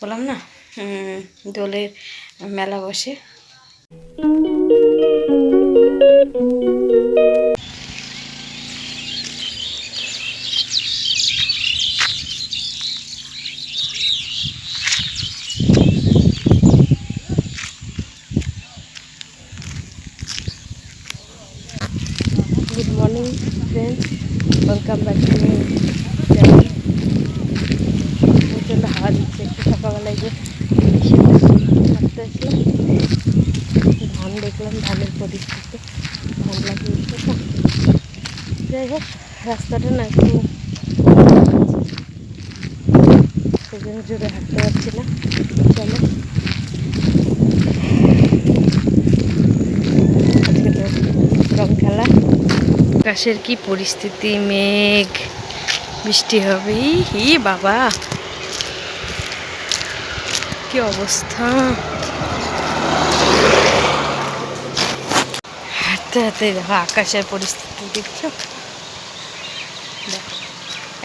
বললাম না দোলের মেলা বসে। Good morning friends welcome back to channel প্রচণ্ড হাওয়া দিচ্ছে একটু সকালবেলায় যে হাঁটতে আসলাম ধান দেখলাম ধানের পরিস্থিতি ধান লাগিয়েছে তো রাস্তাটা না একটু সেজন্য জোরে হাঁটতে পারছি না। চলো। রং খেলা। আকাশের কি পরিস্থিতি, মেঘ, বৃষ্টি হবে হি বাবা। কি অবস্থা? হাঁটতে হাঁটতে দেখো, আকাশের পরিস্থিতি দেখছ? দেখো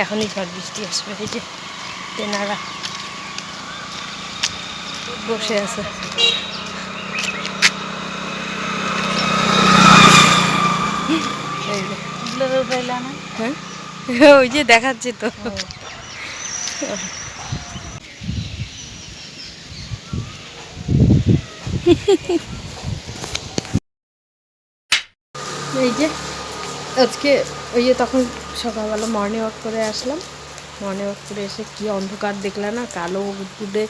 এখনই ঝড় বৃষ্টি আসবে, এই যে তেনারা বসে আছে। হ্যাঁ? ওই যে দেখাচ্ছে তো। এই যে আজকে ওই যে তখন সকালবেলা মর্নিং ওয়াক করে আসলাম। মর্নিং ওয়াক করে এসে কি অন্ধকার দেখলাম না, কালো উঠে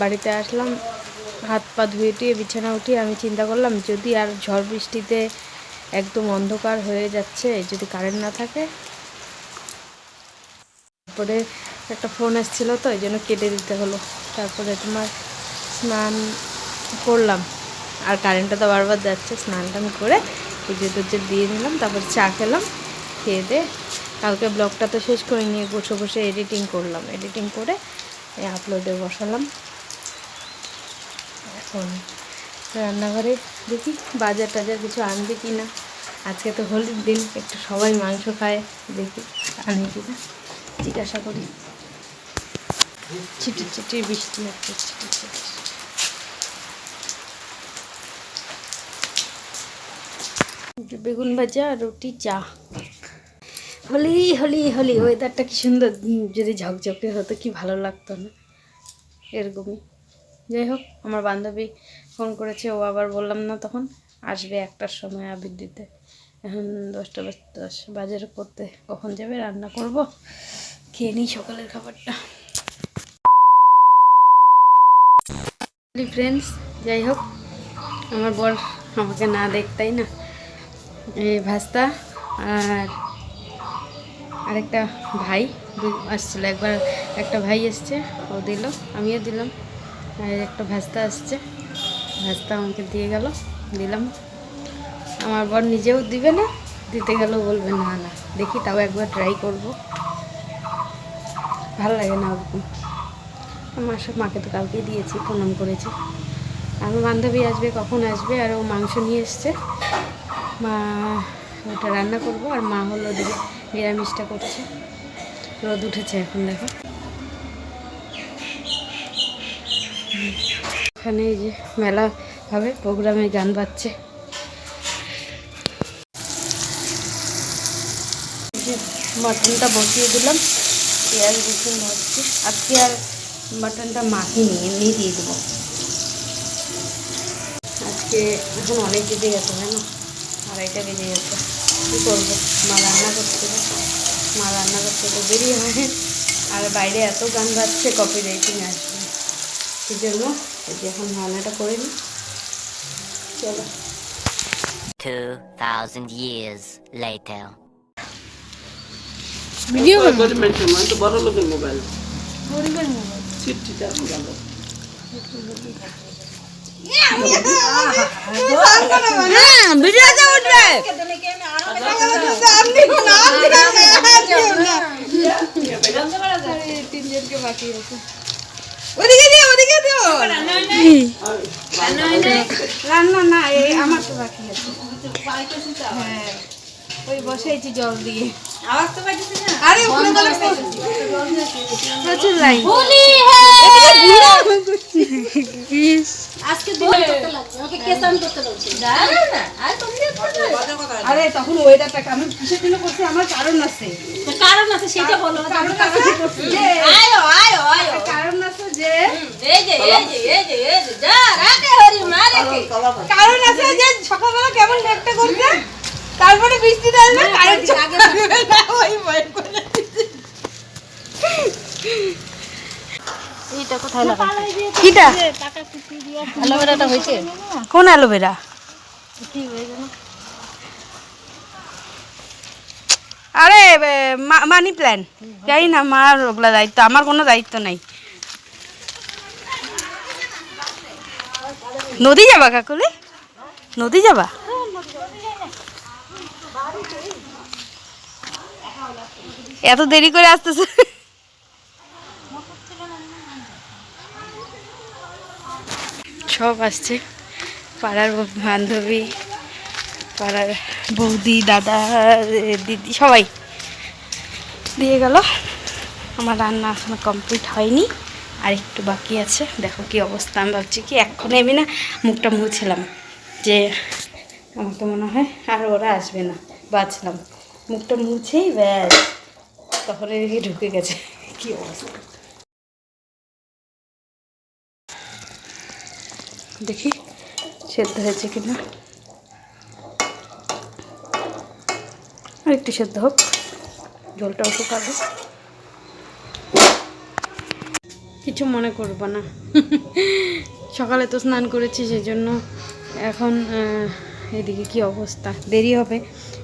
বাড়িতে আসলাম। হাত পা ধুয়ে টুয়ে বিছানা উঠিয়ে আমি চিন্তা করলাম, যদি আর ঝড় বৃষ্টিতে একদম অন্ধকার হয়ে যাচ্ছে, যদি কারেন্ট না থাকে। তারপরে একটা ফোন এসেছিল তো এই জন্য কেটে দিতে হলো। তারপরে তোমার স্নান করলাম। আর কারেন্টটা তো বারবার যাচ্ছে, স্নান টান করে পুজো টুজো দিয়ে নিলাম তারপর চা খেলাম, খেয়ে দিয়ে কালকে ব্লগটা তো শেষ করে নিয়ে বসে বসে এডিটিং করলাম। এডিটিং করে আপলোডে বসালাম। এখন রান্নাঘরে দেখি বাজার টাজার কিছু আনবে কি না আজকে তো হোলির দিন, একটু সবাই মাংস খায়, দেখি আনে কি না জিজ্ঞাসা করি। ছিটি ছিটি বৃষ্টি হচ্ছে ছিটি ছিটি একটু বেগুন ভাজা আর রুটি, চা। হলি হলি হলি ওয়েদারটা কি সুন্দর। যদি ঝকঝকে হতো, কি ভালো লাগতো না। এরকমই। যাই হোক, আমার বান্ধবী ফোন করেছে, ও আবার বললাম, না, তখন আসবে একটার সময় আবির দিতে। এখন দশটা বাজ, দশ বাজার করতে। কখন যাবে, রান্না করব। খেয়ে নিই সকালের খাবারটা। ফ্রেন্ডস যাই হোক, আমার বর আমাকে না দেখতাই না। এই ভাস্তা আর আরেকটা ভাই আসছিল। একবার একটা ভাই এসছে, ও দিল, আমিও দিলাম। আর একটা ভাস্তা আসছে, ভাস্তা আমাকে দিয়ে গেল, দিলাম। আমার বর নিজেও দিবে না, দিতে গেলেও বলবে, না না, দেখি তাও একবার ট্রাই করব। ভালো লাগে না ওরকম। আমার সব মাকে তো কালকেই দিয়েছি, প্রণাম করেছি। আমার বান্ধবী আসবে, কখন আসবে? আর ও মাংস নিয়ে এসছে। ওটা রান্না করব আর মা হলো ওদিকে নিরামিষটা করছে। রোদ উঠেছে এখন দেখো। এখানে এই যে মেলা হবে, প্রোগ্রামে গান বাজছে। মাটনটা বসিয়ে দিলাম, পেঁয়াজ রসুন হচ্ছে আজকে আর মাটনটা মাখিনি এমনি দিয়ে দেবো। আজকে এখন অনেক বেজে গেছে, জানো? আড়াইটা বেজে গেছে। কী করব? মা রান্না করতে মা রান্না করতে তো দেরি হয়। আর বাইরে এত গান বাজছে কপি রাইটিং আসবে। সেই জন্য? এই এখন রান্নাটা করে নিই। চলো। 2,000 years later. ভিডিও মোবাইল তো বড় লোকের মোবাইল গরিবের মোবাইল চিঠিটা গেল। ভিডিওতে উঠবে রান্না না আমার তো বাকি আছে। হ্যাঁ। ওই বসেছি জল দিয়ে। আওয়াজ তো পাইতেছি না? আরে ওখানে গেলে প্রচুর লাইন আজকে দিন করতে লাগবে। ওকে কেসান করতে লাগবে। না না আর তুমি আরে তখন ওয়েদারটা আমি কিসের জন্য করছি? আমার কারণ আছে। কারণ আছে সেটা বলো কারণ আছে। যে আয়ো আয়ো আয়ো। কারণ আছে যে এই যে এই যে এই যে এই যে যা রাতে হরি মারে কারণ আছে যে সকালবেলা কেমন মেঘটা করছে? বৃষ্টি আসবে কারেন্ট আগে ওই ভয় করে এইটা কোথায় লাগাই কিটা অ্যালোভেরাটা হয়েছে? কোন অ্যালোভেরা? আরে মানি প্ল্যান। জানি না মার ওগুলা দায়িত্ব আমার কোনো দায়িত্ব নাই। নদী যাবা কাকুলি? নদী যাবা। এত দেরি করে আসতেছে। সব আসছে। পাড়ার বান্ধবী, পাড়ার বৌদি, দাদা, দিদি, সবাই। দিয়ে গেল। আমার রান্না এখনও কমপ্লিট হয়নি। আর একটু বাকি আছে। দেখো কি অবস্থা। আমি ভাবছি কি এখন এমনি না মুখটা মুছলাম যে আমার তো মনে হয় আর ওরা আসবে না। বাঁচলাম। মুখটা মুছেই ব্যাস। তখন এদিকে ঢুকে গেছে। কি অবস্থা? দেখি, সেদ্ধ হয়েছে কিনা। আর একটু সেদ্ধ হোক জলটাও শুকাবে কিছু মনে করব না। সকালে তো স্নান করেছি সেই জন্য এখন এদিকে কি অবস্থা? দেরি হবে।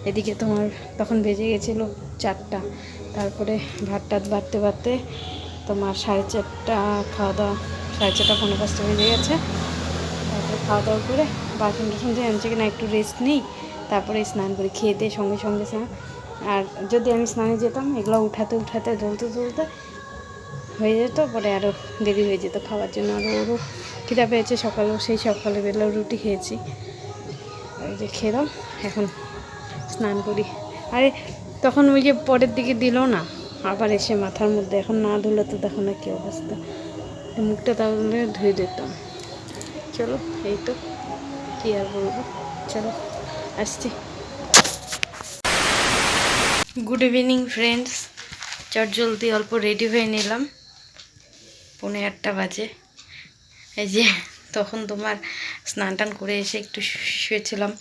এদিকে তোমার তখন বেজে গেছিল চারটা। তারপরে ভাত টাত বাড়তে বাড়তে তোমার সাড়ে চারটা খাওয়া দাওয়া, সাড়ে চারটা, পনেরো পাঁচটা বেজে গেছে। তারপরে খাওয়া দাওয়া করে বাসন টাসন দিয়ে আমি কিনা একটু রেস্ট নিই, তারপরে স্নান করি দিয়ে সঙ্গে সঙ্গে স্নান। আর যদি আমি স্নানে যেতাম, এগুলো উঠাতে উঠাতে তুলতে তুলতে হয়ে যেত, পরে আরও দেরি হয়ে যেত খাওয়ার জন্য। আরও ওরও খিদা পেয়েছে সকালেও, সেই সকালে বেলা রুটি খেয়েছি। ওই যে খেলাম, এখন স্নান করি। আরে তখন ওই যে পরের দিকে দিল না, আবার এসে মাথার মধ্যে, এখন না ধুলে তো দেখো না কী অবস্থা। মুখটা তাহলে ধুয়ে দিতাম। চলো, এই তো, কী আর বলব? চলো, আসছি। গুড ইভিনিং ফ্রেন্ডস চট জলদি অল্প রেডি হয়ে নিলাম। পৌনে আটটা বাজে। এই যে, তখন তোমার স্নান টান করে এসে একটু শুয়েছিলাম।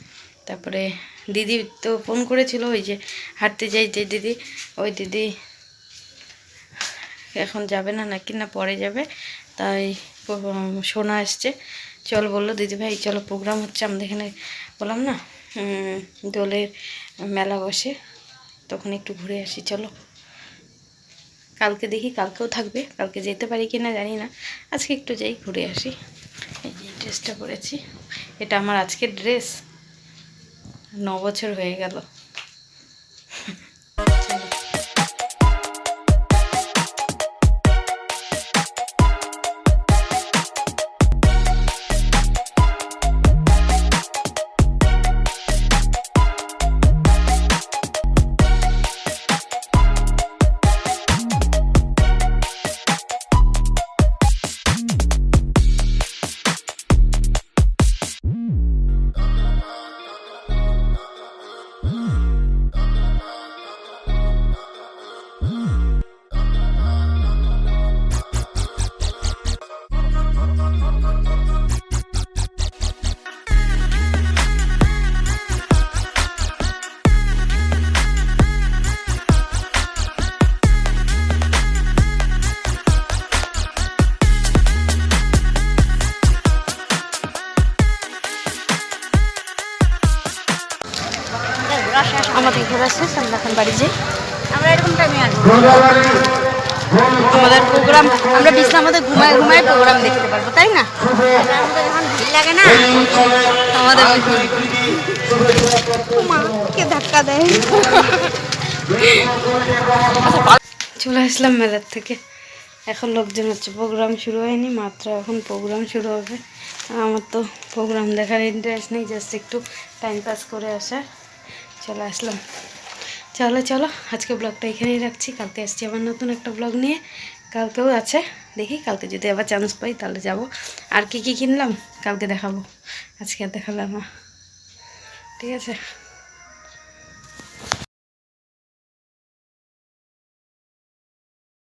তারপরে দিদি তো ফোন করেছিল ওই যে হাঁটতে যাই যে দিদি, ওই দিদি এখন যাবে না, নাকি না পরে যাবে, তাই সোনা আসছে চল বলল, দিদি ভাই, চলো প্রোগ্রাম হচ্ছে আমাদের এখানে বললাম না দোলের মেলা বসে, তখন একটু ঘুরে আসি, চলো। কালকে দেখি, কালকেও থাকবে, কালকে যেতে পারি কি না জানি না, আজকে একটু যাই, ঘুরে আসি। এই যে ড্রেসটা পরেছি, এটা আমার আজকের ড্রেস ন বছর হয়ে গেল। বাড়ি যাই। আমরা এরকম টাইমে আসব। আমাদের প্রোগ্রাম আমরা বিশ্রাম আমাদের ঘুমায় ঘুমায় প্রোগ্রাম দেখতে পারব তাই না? ভিড় লাগে না আমাদের মা কে ধাক্কা দেয়। চলে আসলাম মেলার থেকে। এখন লোকজন হচ্ছে প্রোগ্রাম শুরু হয়নি মাত্র এখন প্রোগ্রাম শুরু হবে। আমার তো প্রোগ্রাম দেখার ইন্টারেস্ট নেই জাস্ট একটু টাইম পাস করে আসা চলে আসলাম। চলো চলো, আজকে ব্লগটা এখানেই রাখছি। কালকে আসছি আবার নতুন একটা ব্লগ নিয়ে। কালকেও আছে, দেখি কালকে যদি আবার চান্স পাই তাহলে যাব। আর কি কি কিনলাম? কালকে দেখাবো। আজকে আর দেখালাম ঠিক আছে?